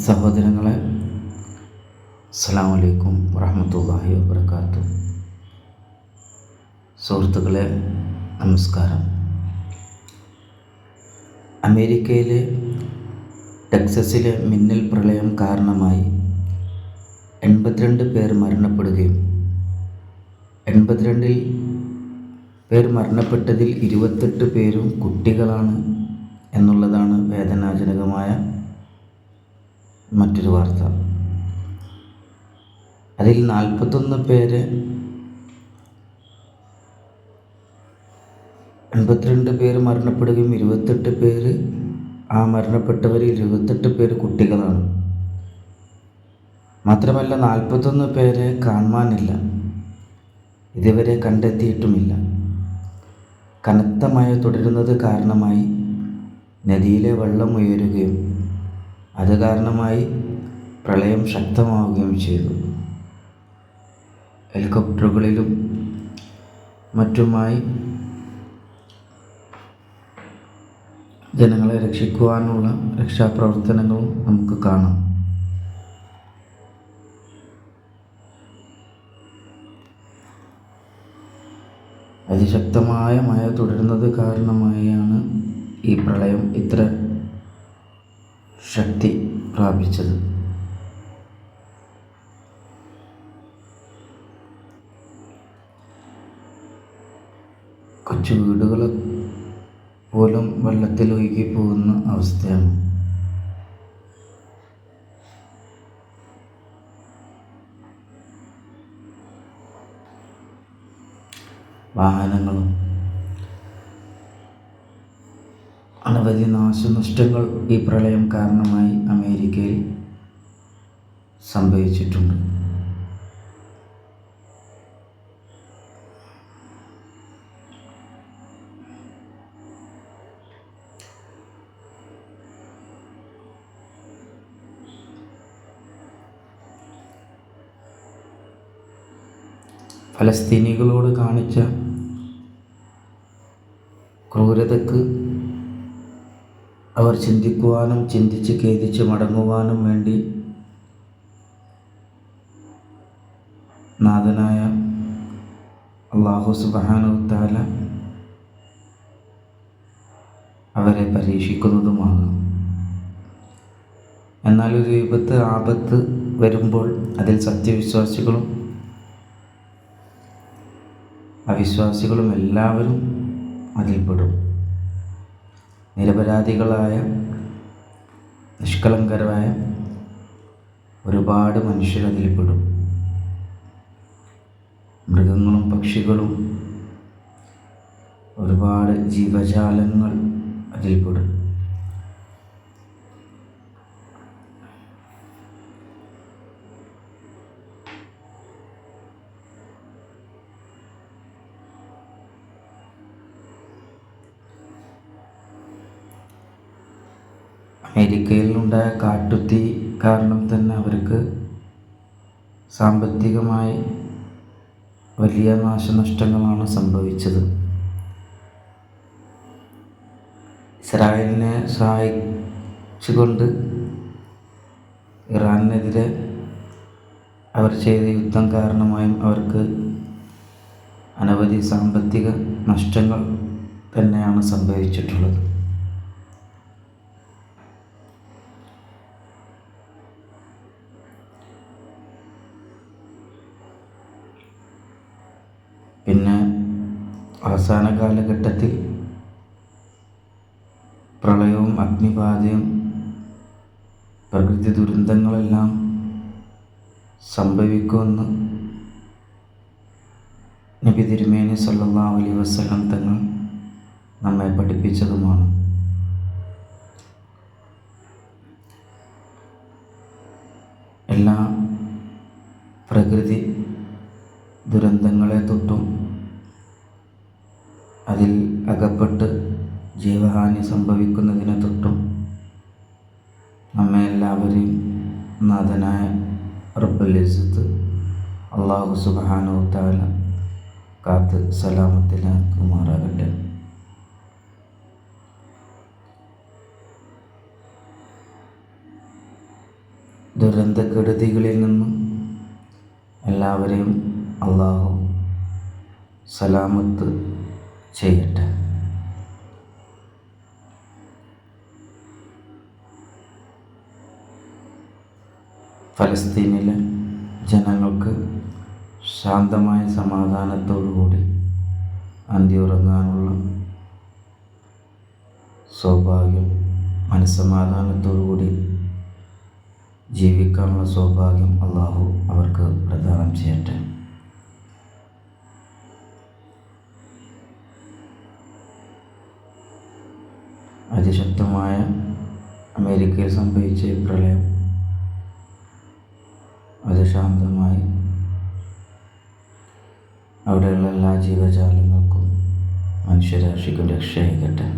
സഹോദരങ്ങളെ അസ്സാം വലൈക്കും വറഹമത്തല്ലാഹി വാബർക്കാത്തു സുഹൃത്തുക്കളെ നമസ്കാരം. അമേരിക്കയിലെ ടെക്സസിലെ മിന്നൽ പ്രളയം കാരണമായി എൺപത്തിരണ്ട് പേർ മരണപ്പെടുകയും എൺപത്തിരണ്ടിൽ പേർ മരണപ്പെട്ടതിൽ ഇരുപത്തെട്ട് പേരും കുട്ടികളാണ് എന്നുള്ളതാണ് വേദനാജനകമായ മറ്റൊരു വാർത്ത. അതിൽ നാൽപ്പത്തൊന്ന് പേര് എൺപത്തിരണ്ട് പേര് മരണപ്പെടുകയും ഇരുപത്തെട്ട് പേര് ആ മരണപ്പെട്ടവരിൽ ഇരുപത്തെട്ട് പേര് കുട്ടികളാണ്. മാത്രമല്ല നാൽപ്പത്തൊന്ന് പേരെ കാണാനില്ല ഇതുവരെ കണ്ടെത്തിയിട്ടുമില്ല. കനത്ത മഴ തുടരുന്നത് കാരണമായി നദിയിലെ വെള്ളം ഉയരുകയും അത് കാരണമായി പ്രളയം ശക്തമാവുകയും ചെയ്തു. ഹെലികോപ്റ്ററുകളിലും മറ്റുമായി ജനങ്ങളെ രക്ഷിക്കുവാനുള്ള രക്ഷാപ്രവർത്തനങ്ങളും നമുക്ക് കാണാം. അതിശക്തമായ മഴ തുടരുന്നത് കാരണമായാണ് ഈ പ്രളയം ഇത്ര ശക്തി പ്രാപിച്ചത്. കൊച്ചു വീടുകൾ പോലും വെള്ളത്തിൽ ഒഴുകി പോകുന്ന അവസ്ഥയാണ്. വാഹനങ്ങളും അനവധി നാശനഷ്ടങ്ങൾ ഈ പ്രളയം കാരണമായി അമേരിക്കയിൽ സംഭവിച്ചിട്ടുണ്ട്. ഫലസ്തീനികളോട് കാണിച്ച ക്രൂരതക്ക് അവർ ചിന്തിക്കുവാനും ചിന്തിച്ച് ഖേദിച്ച് മടങ്ങുവാനും വേണ്ടി നാഥനായ അള്ളാഹു സുബാനുത്താല അവരെ പരീക്ഷിക്കുന്നതുമാകാം എന്നാൽ ഒരു വിപത്ത് ആപത്ത് വരുമ്പോൾ അതിൽ സത്യവിശ്വാസികളും അവിശ്വാസികളും എല്ലാവരും അതിൽപ്പെടും. നിരപരാധികളായ നിഷ്കളങ്കരായ ഒരുപാട് മനുഷ്യർ അതിൽപ്പെടും. മൃഗങ്ങളും പക്ഷികളും ഒരുപാട് ജീവജാലങ്ങൾ അതിൽപ്പെടും. അമേരിക്കയിലുണ്ടായ കാട്ടുതീ കാരണം തന്നെ അവർക്ക് സാമ്പത്തികമായി വലിയ നാശനഷ്ടങ്ങളാണ് സംഭവിച്ചത്. ഇസ്രായേലിനെ സഹായിച്ചുകൊണ്ട് ഇറാനെതിരെ അവർ ചെയ്ത യുദ്ധം കാരണമായും അവർക്ക് അനവധി സാമ്പത്തിക നഷ്ടങ്ങൾ തന്നെയാണ് സംഭവിച്ചിട്ടുള്ളത്. പിന്നെ അവസാന കാലഘട്ടത്തിൽ പ്രളയവും അഗ്നിബാധയും പ്രകൃതി ദുരന്തങ്ങളെല്ലാം സംഭവിക്കുമെന്ന് നബി തിരുമേനി സല്ലാ അലൈ വസ്ലം തങ്ങൾ നമ്മെ പഠിപ്പിച്ചതുമാണ്. എല്ലാ പ്രകൃതി ദുരന്തങ്ങളെ തൊട്ടും അതിൽ അകപ്പെട്ട് ജീവഹാനി സംഭവിക്കുന്നതിനെ തൊട്ടും നമ്മെ എല്ലാവരെയും നാഥനായ റബ്ബുലിസത്ത് അള്ളാഹു താല കാത്ത് സലാമത്തിലാക്കുമാറാകട്ടെ. ദുരന്തക്കെടുതികളിൽ നിന്നും എല്ലാവരെയും അള്ളാഹു സലാമത്ത് ചെയ്യട്ടെ. ഫലസ്തീനിലെ ജനങ്ങൾക്ക് ശാന്തമായ സമാധാനത്തോടുകൂടി അന്തിയുറങ്ങാനുള്ള സൗഭാഗ്യം മനസ്സമാധാനത്തോടുകൂടി ജീവിക്കാനുള്ള സൗഭാഗ്യം അള്ളാഹു അവർക്ക് പ്രദാനം ചെയ്യട്ടെ. അതിശക്തമായ അമേരിക്കയിൽ സംഭവിച്ച ഈ പ്രളയം അതിശാന്തമായി. അവിടെയുള്ള എല്ലാ ജീവജാലങ്ങൾക്കും മനുഷ്യരാശിക്കും രക്ഷയായിക്കട്ടെ